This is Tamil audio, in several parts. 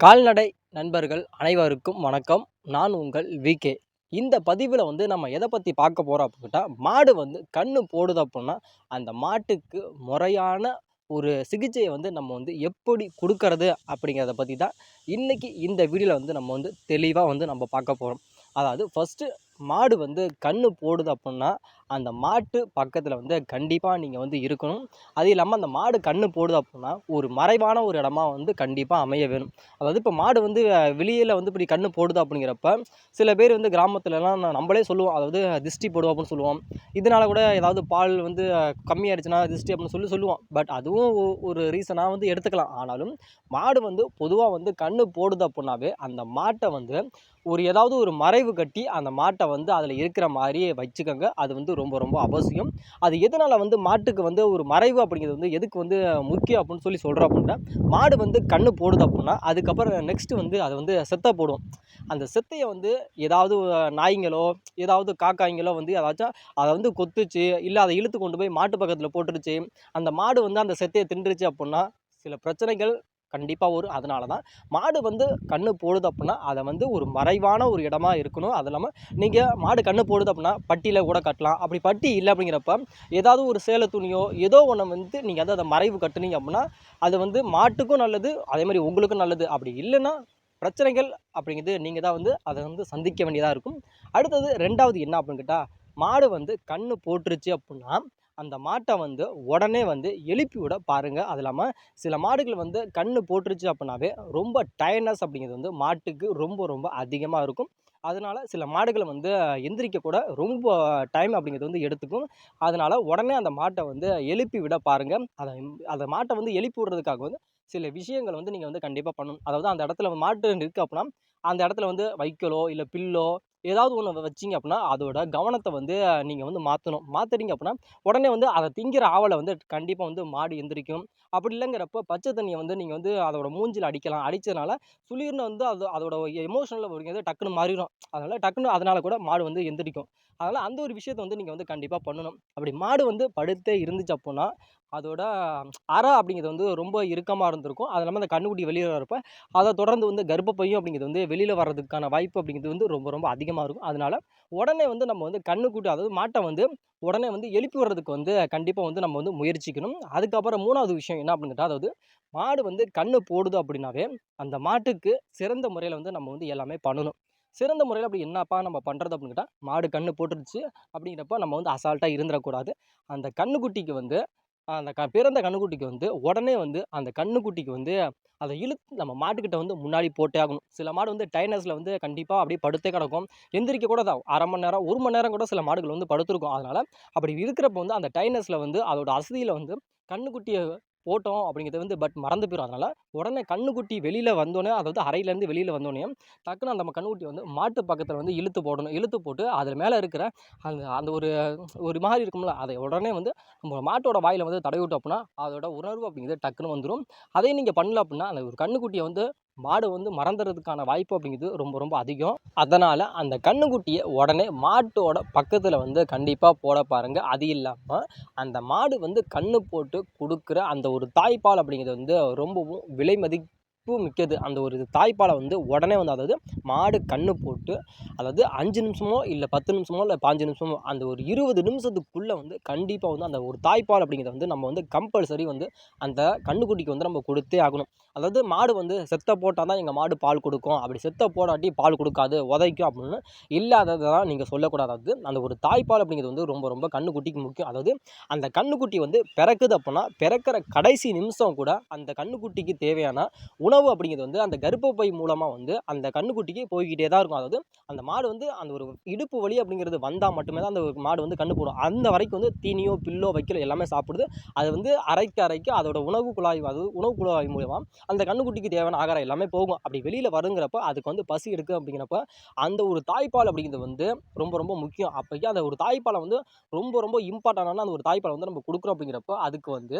கால்நடை நண்பர்கள் அனைவருக்கும் வணக்கம். நான் உங்கள் விகே இந்த பதிவில் வந்து நம்ம எதை பற்றி பார்க்க போகிறோம் அப்படின்ட்டா மாடு வந்து கண்ணு போடுது அப்படின்னா அந்த மாட்டுக்கு முறையான ஒரு சிகிச்சையை வந்து நம்ம வந்து எப்படி கொடுக்கறது அப்படிங்கிறத பற்றி தான் இன்றைக்கி இந்த வீடியோவில் வந்து நம்ம வந்து தெளிவாக வந்து நம்ம பார்க்க போகிறோம் அதாவது ஃபஸ்ட்டு மாடு வந்து கன்று போடுது அப்புடின்னா அந்த மாட்டு பக்கத்தில் வந்து கண்டிப்பாக நீங்கள் வந்து இருக்கணும். அது இல்லாமல் அந்த மாடு கன்று போடுது அப்புடின்னா ஒரு மறைவான ஒரு இடமா வந்து கண்டிப்பாக அமைய வேணும். அதாவது இப்போ மாடு வந்து வெளியில் வந்து இப்படி கன்று போடுது அப்படிங்கிறப்ப சில பேர் வந்து கிராமத்துலலாம் நம்மளே சொல்லுவோம். அதாவது திஷ்டி போடுவோம் அப்படின்னு சொல்லுவோம். இதனால் கூட ஏதாவது பால் வந்து கம்மியாயிடுச்சுன்னா திஷ்டி அப்படின்னு சொல்லி சொல்லுவோம். பட் அதுவும் ஒரு ரீசனாக வந்து எடுத்துக்கலாம். ஆனாலும் மாடு வந்து பொதுவாக வந்து கன்று போடுது அப்படின்னாவே அந்த மாட்டை வந்து ஒரு ஏதாவது ஒரு மறைவு கட்டி அந்த மாட்டை வந்து அதில் இருக்கிற மாதிரியே வச்சுக்கோங்க. அது வந்து ரொம்ப ரொம்ப அவசியம். அது எதனால் வந்து மாட்டுக்கு வந்து ஒரு மறைவு அப்படிங்கிறது வந்து எதுக்கு வந்து முக்கியம் அப்படின்னு சொல்லி சொல்கிறோம் அப்படின்னா மாடு வந்து கண்ணு போடுது அப்படின்னா அதுக்கப்புறம் நெக்ஸ்ட்டு வந்து அது வந்து செத்த போடும் அந்த செத்தையை வந்து ஏதாவது நாய்ங்களோ ஏதாவது காக்காய்ங்களோ வந்து ஏதாச்சும் அதை வந்து கொத்துச்சு இல்லை அதை இழுத்து கொண்டு போய் மாட்டு பக்கத்தில் போட்டுருச்சு. அந்த மாடு வந்து அந்த செத்தையை தின்றுச்சு அப்படின்னா சில பிரச்சனைகள் கண்டிப்பாக ஒரு அதனால தான் மாடு வந்து கண்ணு போடுது அப்படின்னா அதை வந்து ஒரு மறைவான ஒரு இடமா இருக்கணும். அது இல்லாமல் நீங்கள் மாடு கண்ணு போடுது அப்படின்னா பட்டியில் கூட கட்டலாம். அப்படி பட்டி இல்லை அப்படிங்கிறப்ப ஏதாவது ஒரு சேலை துணியோ ஏதோ ஒன்று வந்து நீங்கள் வந்து அதை மறைவு கட்டுனீங்க அப்படின்னா அது வந்து மாட்டுக்கும் நல்லது அதே மாதிரி உங்களுக்கும் நல்லது. அப்படி இல்லைன்னா பிரச்சனைகள் அப்படிங்கிறது நீங்கள் தான் வந்து அதை வந்து சந்திக்க வேண்டியதாக இருக்கும். அடுத்தது ரெண்டாவது என்ன அப்படின்னு கேட்டால் மாடு வந்து கண்ணு போட்டுருச்சு அப்படின்னா அந்த மாட்டை வந்து உடனே வந்து எழுப்பி விட பாருங்கள் அது இல்லாமல் சில மாடுகள் வந்து கண்ணு போட்டுருச்சு அப்படின்னாவே ரொம்ப டயர்னஸ் அப்படிங்கிறது வந்து மாட்டுக்கு ரொம்ப ரொம்ப அதிகமாக இருக்கும். அதனால் சில மாடுகளை வந்து எந்திரிக்க கூட ரொம்ப டைம் அப்படிங்கிறது வந்து எடுத்துக்கும். அதனால் உடனே அந்த மாட்டை வந்து எழுப்பி விட பாருங்கள் அதை அந்த மாட்டை வந்து எழுப்பி விடுறதுக்காக வந்து சில விஷயங்கள் வந்து நீங்கள் வந்து கண்டிப்பாக பண்ணணும். அதாவது அந்த இடத்துல மாட்டு இருக்குது அப்படின்னா அந்த இடத்துல வந்து வைக்கலோ இல்லை பில்லோ ஏதாவது ஒன்று வச்சிங்க அப்படின்னா அதோட கவனத்தை வந்து நீங்கள் வந்து மாற்றணும் மாற்றுறீங்க அப்படின்னா உடனே வந்து அதை திங்கிற ஆவலை வந்து கண்டிப்பாக வந்து மாடு எந்திரிக்கும். அப்படி இல்லைங்கிறப்ப பச்சை தண்ணியை வந்து நீங்கள் வந்து அதோட மூஞ்சில் அடிக்கலாம். அடித்ததுனால சுளிர்னு வந்து அது அதோட எமோஷனில் வருகிறது டக்குன்னு மாறிடும் அதனால் டக்குன்னு அதனால் கூட மாடு வந்து எந்திரிக்கும். அதனால் அந்த ஒரு விஷயத்தை வந்து நீங்கள் வந்து கண்டிப்பாக பண்ணணும். அப்படி மாடு வந்து படுத்தே இருந்துச்சு அப்படின்னா அதோட அறை அப்படிங்கிறது வந்து ரொம்ப இறுக்கமாக இருந்திருக்கும். அது இல்லாமல் அந்த கண்ணுக்குட்டி வெளியில் வரப்போ அதை தொடர்ந்து வந்து கர்ப்பப்பையும் அப்படிங்கிறது வந்து வெளியில் வர்றதுக்கான வாய்ப்பு அப்படிங்கிறது வந்து ரொம்ப ரொம்ப அதிகமாக இருக்கும். அதனால் உடனே வந்து நம்ம வந்து கண்ணுக்குட்டி அதாவது மாட்டை வந்து உடனே வந்து எழுப்பி வர்றதுக்கு வந்து கண்டிப்பாக வந்து நம்ம வந்து முயற்சிக்கணும். அதுக்கப்புறம் மூணாவது விஷயம் என்ன அப்படின்னு அதாவது மாடு வந்து கண்ணு போடுது அப்படின்னாவே அந்த மாட்டுக்கு சிறந்த முறையில் வந்து நம்ம வந்து எல்லாமே பண்ணணும். சிறந்த முறையில் அப்படி என்னப்பா நம்ம பண்ணுறது அப்படின்னு கேட்டால் மாடு கண்ணு போட்டுருச்சு அப்படிங்கிறப்ப நம்ம வந்து அசால்ட்டாக இருந்துடக்கூடாது. அந்த கண்ணுக்குட்டிக்கு வந்து அந்த க பிறந்த கண்ணுக்குட்டிக்கு வந்து உடனே வந்து அந்த கண்ணுக்குட்டிக்கு வந்து அதை இழுத்து நம்ம மாட்டுக்கிட்ட வந்து முன்னாடி போட்டே ஆகணும். சில மாடு வந்து டைனஸில் வந்து கண்டிப்பாக அப்படியே படுத்தே கிடக்கும். எந்திரிக்க கூட தான் அரை மணி நேரம் ஒரு மணி நேரம் கூட சில மாடுகள் வந்து படுத்துருக்கும். அதனால் அப்படி இருக்கிறப்ப வந்து அந்த டைனஸில் வந்து அதோட அசதியில் வந்து கண்ணுக்குட்டியை போட்டோம் அப்படிங்கிறது வந்து பட் மறந்து போயிடும் அதனால் உடனே கண்ணுக்குட்டி வெளியில் வந்தோடனே அதாவது அறையிலேருந்து வெளியில் வந்தோடனே டக்குன்னு அந்த கண்ணுக்குட்டி வந்து மாட்டு பக்கத்தில் வந்து இழுத்து போடணும். இழுத்து போட்டு அதில் மேலே இருக்கிற அந்த அந்த ஒரு ஒரு மாதிரி இருக்கும்ல அதை உடனே வந்து நம்ம மாட்டோட வாயில் வந்து தடவி விட்டோம் அப்படின்னா அதோட உணர்வு அப்படிங்கிறது டக்குன்னு வந்துடும் அதே நீங்கள் பண்ணல அப்படின்னா அந்த ஒரு கண்ணுக்குட்டியை வந்து மாடு வந்து மறந்துறதுக்கான வாய்ப்பு அப்படிங்கிறது ரொம்ப ரொம்ப அதிகம். அதனால் அந்த கண்ணுக்குட்டியை உடனே மாட்டோட பக்கத்தில் வந்து கண்டிப்பாக போட பாருங்கள் அது இல்லாமல் அந்த மாடு வந்து கண்ணு போட்டு கொடுக்குற அந்த ஒரு தாய்ப்பால் அப்படிங்கிறது வந்து ரொம்பவும் விலை மதி மதிப்பு மிக்கது. அந்த ஒரு தாய்ப்பாலை வந்து உடனே வந்து அதாவது மாடு கண்ணு போட்டு அதாவது அஞ்சு நிமிஷமோ இல்லை பத்து நிமிஷமோ இல்லை பாஞ்சு நிமிஷமோ அந்த ஒரு இருபது நிமிஷத்துக்குள்ளே வந்து கண்டிப்பாக வந்து அந்த ஒரு தாய்ப்பால் அப்படிங்கிறத வந்து நம்ம வந்து கம்பல்சரி வந்து அந்த கண்ணுக்குட்டிக்கு வந்து நம்ம கொடுத்தே ஆகணும். அதாவது மாடு வந்து செத்த போட்டால் தான் எங்கள் மாடு பால் கொடுக்கும். அப்படி செத்த போடாட்டி பால் கொடுக்காது உதைக்கும் அப்படின்னு இல்லாததை தான் நீங்கள் சொல்லக்கூடாது. அதாவது அந்த ஒரு தாய்ப்பால் அப்படிங்கிறது வந்து ரொம்ப ரொம்ப கண்ணுக்குட்டிக்கு முக்கியம். அதாவது அந்த கண்ணுக்குட்டி வந்து பிறக்குது அப்படின்னா பிறக்கிற கடைசி நிமிஷம் கூட அந்த கண்ணுக்குட்டிக்கு தேவையான உணவு உணவு அப்படிங்கிறது வந்து அந்த கர்ப்பப்பை மூலமாக வந்து அந்த கண்ணுக்குட்டிக்கு போய்கிட்டே தான் இருக்கும். அதாவது அந்த மாடு வந்து அந்த ஒரு இடுப்பு வலி அப்படிங்கிறது வந்தால் மட்டுமே தான் அந்த மாடு வந்து கண்ணு போடும். அந்த வரைக்கும் வந்து தீனியோ பில்லோ வைக்கலோ எல்லாமே சாப்பிடுது. அது வந்து அரைக்க அரைக்க அதோட உணவு குழாய் அதாவது உணவு குழாய் மூலமாக அந்த கண்ணுக்குட்டிக்கு தேவையான ஆகாரம் எல்லாமே போகும். அப்படி வெளியில் வருங்கிறப்ப அதுக்கு வந்து பசி எடுக்கும் அப்படிங்கிறப்ப அந்த ஒரு தாய்ப்பால் அப்படிங்கிறது வந்து ரொம்ப ரொம்ப முக்கியம். அப்போக்கி அந்த ஒரு தாய்ப்பாலை வந்து ரொம்ப ரொம்ப இம்பார்ட்டண்டான அந்த ஒரு தாய்ப்பாலை வந்து நம்ம கொடுக்குறோம் அப்படிங்கிறப்ப அதுக்கு வந்து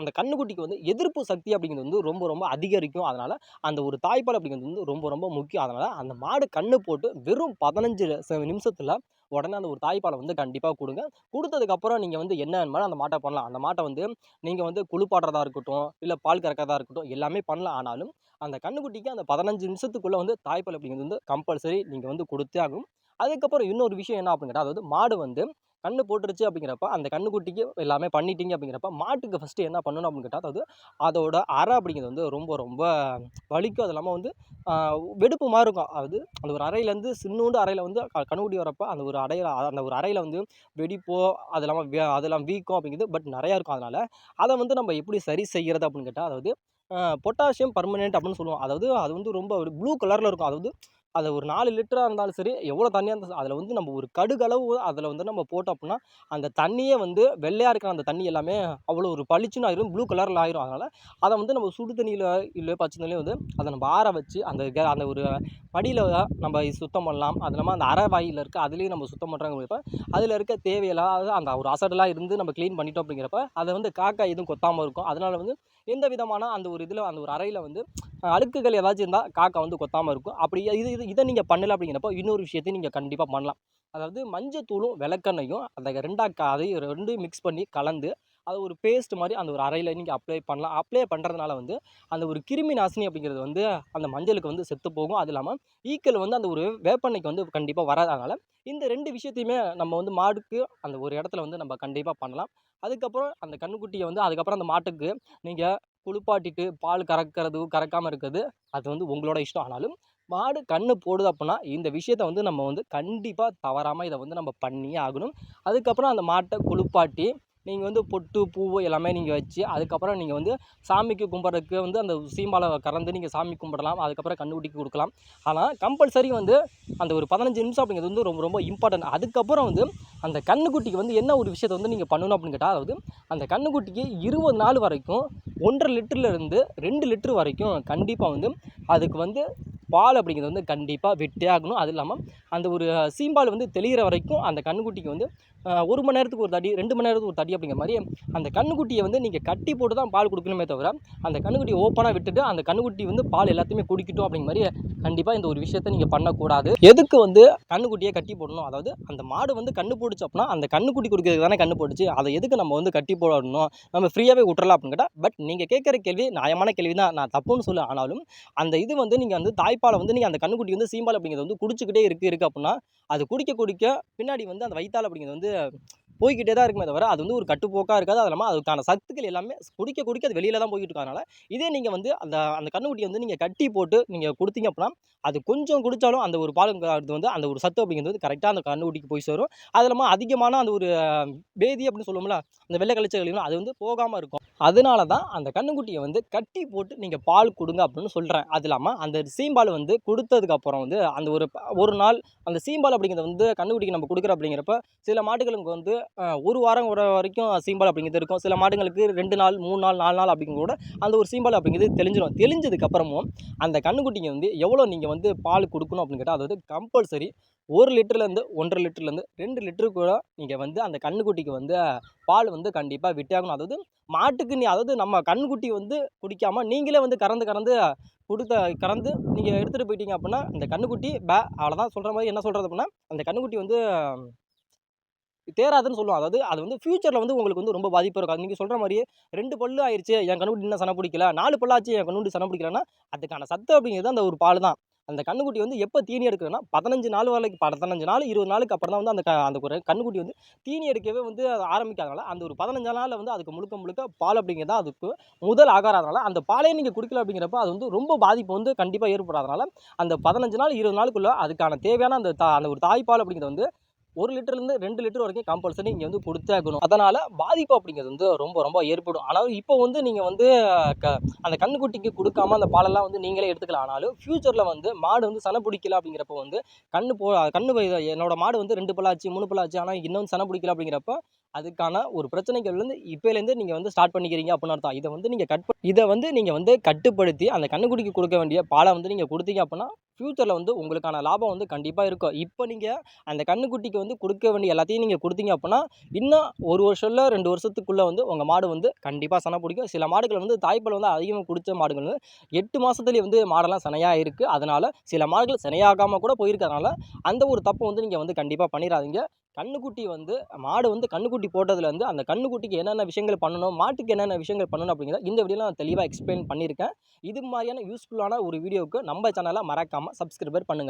அந்த கண்ணுக்குட்டிக்கு வந்து எதிர்ப்பு சக்தி அப்படிங்கிறது வந்து ரொம்ப ரொம்ப அதிகம். அதிகரிக்கும். அதனால் அந்த ஒரு தாய்ப்பால் அப்படிங்கிறது வந்து ரொம்ப ரொம்ப முக்கியம். அதனால் அந்த மாடு கன்று போட்டு வெறும் பதினஞ்சு நிமிஷத்தில் உடனே அந்த ஒரு தாய்ப்பாலை வந்து கண்டிப்பாக கொடுங்க. கொடுத்ததுக்கப்புறம் நீங்கள் வந்து என்ன வேணுமாலும் அந்த மாட்டை பண்ணலாம். அந்த மாட்டை வந்து நீங்கள் வந்து குளிப்பாடுறதா இருக்கட்டும் இல்லை பால் கறக்கிறதா இருக்கட்டும் எல்லாமே பண்ணலாம். ஆனாலும் அந்த கன்றுக்குட்டிக்கு அந்த பதினஞ்சு நிமிஷத்துக்குள்ளே வந்து தாய்ப்பால் அப்படிங்கிறது வந்து கம்பல்சரி நீங்கள் வந்து கொடுத்தே ஆகும் அதுக்கப்புறம் இன்னொரு விஷயம் என்ன அப்படின்னு கேட்டால் அதாவது மாடு வந்து கன்று போட்டுருச்சு அப்படிங்கிறப்ப அந்த கன்றுக்குட்டிக்கு எல்லாமே பண்ணிட்டீங்க அப்படிங்கிறப்ப மாட்டுக்கு ஃபஸ்ட்டு என்ன பண்ணணும் அப்படின்னு கேட்டால் அதாவது அதோட அறை அப்படிங்கிறது வந்து ரொம்ப ரொம்ப வலிக்கும். அது இல்லாமல் வந்து வெடுப்பு மாதிரி இருக்கும். அதாவது அந்த ஒரு அறையிலேருந்து சின்னூண்டு அறையில் வந்து கண்ணுக்குட்டி வரப்போ அந்த ஒரு அறையில் அந்த ஒரு அறையில் வந்து வெடிப்போ அது இல்லாமல் வே அதெல்லாம் வீக்கம் அப்படிங்கிறது பட் நிறையா இருக்கும் அதனால் அதை வந்து நம்ம எப்படி சரி செய்கிறது அப்படின்னு கேட்டால் அதாவது பொட்டாசியம் பர்மனெண்ட் அப்படின்னு சொல்லுவோம். அதாவது அது வந்து ரொம்ப ஒரு ப்ளூ கலரில் இருக்கும். அதாவது அது ஒரு நாலு லிட்டராக இருந்தாலும் சரி எவ்வளோ தண்ணியாக இருந்தாலும் அதில் வந்து நம்ம ஒரு கடுகளவு அதில் வந்து நம்ம போட்டோம் அப்படின்னா அந்த தண்ணியே வந்து வெள்ளையாக இருக்கிற அந்த தண்ணி எல்லாமே அவ்வளோ ஒரு பளிச்சுன்னு ஆயிரும் ப்ளூ கலரில் ஆயிரும். அதனால் அதை வந்து நம்ம சுடு தண்ணியில் இல்லை பச்சை தண்ணியில் வந்து அதை நம்ம ஆற வச்சு அந்த கே அந்த ஒரு மடியில் நம்ம சுத்தம் பண்ணலாம். அது இல்லாமல் அந்த அரை வாயில் இருக்க அதுலேயும் நம்ம சுத்தம் பண்ணுறாங்க அதில் இருக்க தேவையில்லாத அந்த ஒரு அசடெல்லாம் இருந்து நம்ம க்ளீன் பண்ணிட்டோம் அப்படிங்கிறப்ப அதை வந்து காக்கா எதுவும் கொத்தாமல் இருக்கும். அதனால் வந்து எந்த விதமான அந்த ஒரு இதில் அந்த ஒரு அறையில் வந்து அழுக்குகள் ஏதாச்சும் இருந்தால் காக்கா வந்து கொத்தாமல் இருக்கும். அப்படி இது இது இதை நீங்கள் பண்ணலை அப்படிங்கிறப்போ இன்னொரு விஷயத்தையும் நீங்கள் கண்டிப்பாக பண்ணலாம். அதாவது மஞ்சத்தூளும் விளக்கெண்ணையும் அந்த ரெண்டாக அதையும் ரெண்டும் மிக்ஸ் பண்ணி கலந்து அது ஒரு பேஸ்ட் மாதிரி அந்த ஒரு அறையில் நீங்கள் அப்ளை பண்ணலாம். அப்ளை பண்ணுறதுனால வந்து அந்த ஒரு கிருமி நாசினி அப்படிங்கிறது வந்து அந்த மஞ்சளுக்கு வந்து செத்து போகும். அது இல்லாமல் ஈக்கள் வந்து அந்த ஒரு வேப்பெண்ணைக்கு வந்து கண்டிப்பாக வராதனால இந்த ரெண்டு விஷயத்தையுமே நம்ம வந்து மாடுக்கு அந்த ஒரு இடத்துல வந்து நம்ம கண்டிப்பாக பண்ணலாம். அதுக்கப்புறம் அந்த கன்றுக்குட்டியை வந்து அதுக்கப்புறம் அந்த மாட்டுக்கு நீங்கள் குளிப்பாட்டிட்டு பால் கறக்கிறது கறக்காமல் இருக்கிறது அது வந்து உங்களோட இஷ்டம். ஆனாலும் மாடு கன்று போடுது அப்படின்னா இந்த விஷயத்த வந்து நம்ம வந்து கண்டிப்பாக தவறாமல் இதை வந்து நம்ம பண்ணியே ஆகணும். அதுக்கப்புறம் அந்த மாட்டை குளிப்பாட்டி நீங்கள் வந்து பொட்டு பூ எல்லாமே நீங்கள் வச்சு அதுக்கப்புறம் நீங்கள் வந்து சாமிக்கு கும்பிட்றதுக்கு வந்து அந்த சீம்பாலை கறந்து நீங்கள் சாமி கும்பிடலாம். அதுக்கப்புறம் கன்றுக்குட்டிக்கு கொடுக்கலாம். ஆனால் கம்பல்சரி வந்து அந்த ஒரு பதினஞ்சு நிமிஷம் அப்படிங்கிறது வந்து ரொம்ப ரொம்ப இம்பார்ட்டன்ட் அதுக்கப்புறம் வந்து அந்த கன்றுக்குட்டிக்கு வந்து என்ன ஒரு விஷயத்தை வந்து நீங்கள் பண்ணணும் அப்படின்னு கேட்டால் அதாவது அந்த கன்றுக்குட்டிக்கு இருபது நாள் வரைக்கும் ஒன்றரை லிட்டர்லேருந்து ரெண்டு லிட்டர் வரைக்கும் கண்டிப்பாக வந்து அதுக்கு வந்து பால் அப்படிங்கிறது வந்து கண்டிப்பாக விட்டே ஆகணும். அது இல்லாமல் அந்த ஒரு சீம்பால் வந்து தெளிகிற வரைக்கும் அந்த கன்றுக்குட்டிக்கு வந்து ஒரு மணி நேரத்துக்கு ஒரு தடி ரெண்டு மணி நேரத்துக்கு ஒரு தடி அப்படிங்கிற மாதிரி அந்த கன்றுக்குட்டியை வந்து நீங்கள் கட்டி போட்டு தான் பால் கொடுக்கணுமே தவிர அந்த கண்ணுக்குட்டியை ஓப்பனாக விட்டுட்டு அந்த கன்றுக்குட்டி வந்து பால் எல்லாத்தையுமே குடிக்கட்டும் அப்படிங்கிற மாதிரி கண்டிப்பாக இந்த ஒரு விஷயத்தை நீங்கள் பண்ணக்கூடாது. எதுக்கு வந்து கண்ணுக்குட்டியை கட்டி போடணும்? அதாவது அந்த மாடு வந்து கண்ணு போட்டுச்சு அப்படின்னா அந்த கன்றுக்குட்டி கொடுக்கறதுக்கு தானே கண்ணு போட்டுச்சு. அதை எதுக்கு நம்ம வந்து கட்டி போடணும்? நம்ம ஃப்ரீயாகவே விட்டுறலாம் அப்படின்னு கேட்டால் பட் நீங்கள் கேட்குற கேள்வி நியாயமான கேள்வி தான் நான் தப்புன்னு சொல்ல ஆனாலும் அந்த இது வந்து நீங்கள் வந்து தாய்ப்பாலை வந்து நீங்கள் அந்த கண்ணுக்குட்டி வந்து சீம்பால் அப்படிங்கிறது வந்து குடிச்சிக்கிட்டே இருக்குது இருக்குது அப்படின்னா அது குடிக்க குடிக்க பின்னாடி வந்து அந்த வயிற்றால் அப்படிங்கிறது வந்து போய்கிட்டே தான் இருக்குமே தவிர அது வந்து ஒரு கட்டுப்போக்காக இருக்காது. அது இல்லாமல் அதுக்கான சத்துக்கள் எல்லாமே குடிக்க குடிக்க அது வெளியில் தான் போய்கிட்டு இருக்கனால இதே நீங்கள் வந்து அந்த அந்த கண்ணுக்குட்டியை வந்து நீங்கள் கட்டி போட்டு நீங்கள் கொடுத்தீங்க அப்படின்னா அது கொஞ்சம் குடித்தாலும் அந்த ஒரு பால் அது வந்து அந்த ஒரு சத்து அப்படிங்கிறது வந்து கரெக்டாக அந்த கண்ணுக்குட்டிக்கு போய் சேரும். அது இல்லாமல் அதிகமான அந்த ஒரு பேதி அப்படின்னு சொல்லுவோம்ல அந்த வெள்ளை கழிச்சல் அது வந்து போகாமல் இருக்கும். அதனால தான் அந்த கண்ணுக்குட்டியை வந்து கட்டி போட்டு நீங்கள் பால் கொடுங்க அப்படின்னு சொல்கிறேன் அது இல்லாமல் அந்த சீம்பால் வந்து கொடுத்ததுக்கப்புறம் வந்து அந்த ஒரு ஒரு நாள் அந்த சீம்பால் அப்படிங்கிறது வந்து கண்ணுக்குட்டிக்கு நம்ம கொடுக்குற அப்படிங்கிறப்ப சில மாடுகளுக்கு வந்து ஒரு வாரம் ஒரு வரைக்கும் சீம்பால் அப்படிங்கிறது இருக்கும். சில மாடுங்களுக்கு ரெண்டு நாள் மூணு நாள் நாலு நாள் அப்படிங்க கூட அந்த ஒரு சீம்பால் அப்படிங்கிறது தெளிஞ்சிடும் தெளிஞ்சதுக்கப்புறமும் அந்த கண்ணுக்குட்டிங்க வந்து எவ்வளோ நீங்கள் வந்து பால் கொடுக்கணும் அப்படின்னு கேட்டால் அதாவது கம்பல்சரி ஒரு லிட்டர்லேருந்து ஒன்றரை லிட்டர்லேருந்து ரெண்டு லிட்டரு கூட நீங்கள் வந்து அந்த கண்ணுக்குட்டிக்கு வந்து பால் வந்து கண்டிப்பாக விட்டே ஆகணும் அதாவது மாட்டுக்கு நீ அதாவது நம்ம கண்ணுக்குட்டி வந்து குடிக்காமல் நீங்களே வந்து கறந்து கறந்து கொடுத்த கறந்து நீங்கள் எடுத்துகிட்டு போயிட்டீங்க அப்படின்னா அந்த கண்ணுக்குட்டி பே அவ்வளோதான் சொல்கிற மாதிரி என்ன சொல்கிறது அப்படின்னா அந்த கண்ணுக்குட்டி வந்து தேராதுன்னு சொல்லுவோம் அதாவது அது வந்து ஃபியூச்சரில் வந்து உங்களுக்கு வந்து ரொம்ப பாதிப்பு இருக்கும். நீங்கள் சொல்கிற மாதிரியே ரெண்டு பல்லு ஆயிடுச்சு என் கண்ணுக்குட்டி இன்னும் சன பிடிக்கல நாலு பல்லாச்சு என் கண்ணுக்குட்டி சன பிடிக்கலன்னா அதுக்கான சத்து அப்படிங்கிறது அந்த ஒரு பால் தான். அந்த கண்ணுக்குட்டி வந்து எப்போ தீனி எடுக்கிறேன்னா பதினஞ்சு நாள் வரைக்கும் பதினஞ்சு நாள் இருபது நாளுக்கு அப்புறம் தான் வந்து அந்த அந்த ஒரு கண்ணுக்குட்டி வந்து தீனி எடுக்கவே வந்து ஆரம்பிக்காதனால அந்த ஒரு பதினஞ்சு நாளில் வந்து அதுக்கு முழுக்க முழுக்க பால் அப்படிங்கிறது தான் அதுக்கு முதல் ஆகாரனால அந்த பாலே நீங்கள் குடிக்கல அப்படிங்கிறப்ப அது வந்து ரொம்ப பாதிப்பு வந்து கண்டிப்பாக ஏற்படாதனால அந்த பதினஞ்சு நாள் இருபது நாளுக்குள்ளே அதுக்கான தேவையான அந்த தா அந்த ஒரு தாய்ப்பால் அப்படிங்கிறது வந்து ஒரு லிட்டர்லேருந்து ரெண்டு லிட்டர் வரைக்கும் கம்பல்சரி நீங்கள் வந்து கொடுத்தே ஆகணும் அதனால் பாதிப்பு அப்படிங்கிறது வந்து ரொம்ப ரொம்ப ஏற்படும். ஆனால் இப்போ வந்து நீங்கள் வந்து க அந்த கண்ணுக்குட்டிக்கு கொடுக்காம அந்த பாலெல்லாம் வந்து நீங்களே எடுத்துக்கலாம். ஆனாலும் ஃப்யூச்சரில் வந்து மாடு வந்து சனை பிடிக்கல அப்படிங்கிறப்ப வந்து கண்ணு போ கண்ணு என்னோட மாடு வந்து ரெண்டு பல்லாச்சு மூணு பல்லாச்சு ஆனால் இன்னும் சனை பிடிக்கல அப்படிங்கிறப்ப அதுக்கான ஒரு பிரச்சனைகள்லேருந்து இப்போலேருந்து நீங்கள் வந்து ஸ்டார்ட் பண்ணிக்கிறீங்க அப்படின்னு அர்த்தம். இதை வந்து நீங்கள் கட் இதை வந்து நீங்கள் வந்து கட்டுப்படுத்தி அந்த கண்ணுக்குடிக்கு கொடுக்க வேண்டிய பாலை வந்து நீங்கள் கொடுத்தீங்க அப்படின்னா ஃப்யூச்சரில் வந்து உங்களுக்கான லாபம் வந்து கண்டிப்பாக இருக்கும். இப்போ நீங்கள் அந்த கண்ணுக்குட்டிக்கு வந்து கொடுக்க வேண்டிய எல்லாத்தையும் நீங்கள் கொடுத்தீங்க அப்படின்னா இன்னும் ஒரு வருஷம் இல்லை ரெண்டு வருஷத்துக்குள்ளே வந்து உங்கள் மாடு வந்து கண்டிப்பாக சனை பிடிக்கும். சில மாடுகள் வந்து தாய்ப்பால் வந்து அதிகமாக குடித்த மாடுகள் வந்து எட்டு மாதத்துலேயே வந்து மாடெல்லாம் சனையாக இருக்குது அதனால் சில மாடுகள் சனையாகாமல் கூட போயிருக்கறனால அந்த ஒரு தப்பை வந்து நீங்கள் வந்து கண்டிப்பாக பண்ணிடாதீங்க கண்ணுக்குட்டி வந்து மாடு வந்து கண்ணுக்குட்டி போட்டதுலேருந்து அந்த கண்ணுக்குட்டிக்கு என்னென்ன விஷயங்கள் பண்ணணும் மாட்டுக்கு என்னென்ன விஷயங்கள் பண்ணணும் அப்படிங்கிறத இந்த வீடியோவில் நான் தெளிவாக எக்ஸ்பிளைன் பண்ணியிருக்கேன். இது மாதிரியான யூஸ்ஃபுல்லான ஒரு வீடியோவுக்கு நம்ம சேனலை மறக்காமல் சப்ஸ்கிரைபர் பண்ணுங்கள்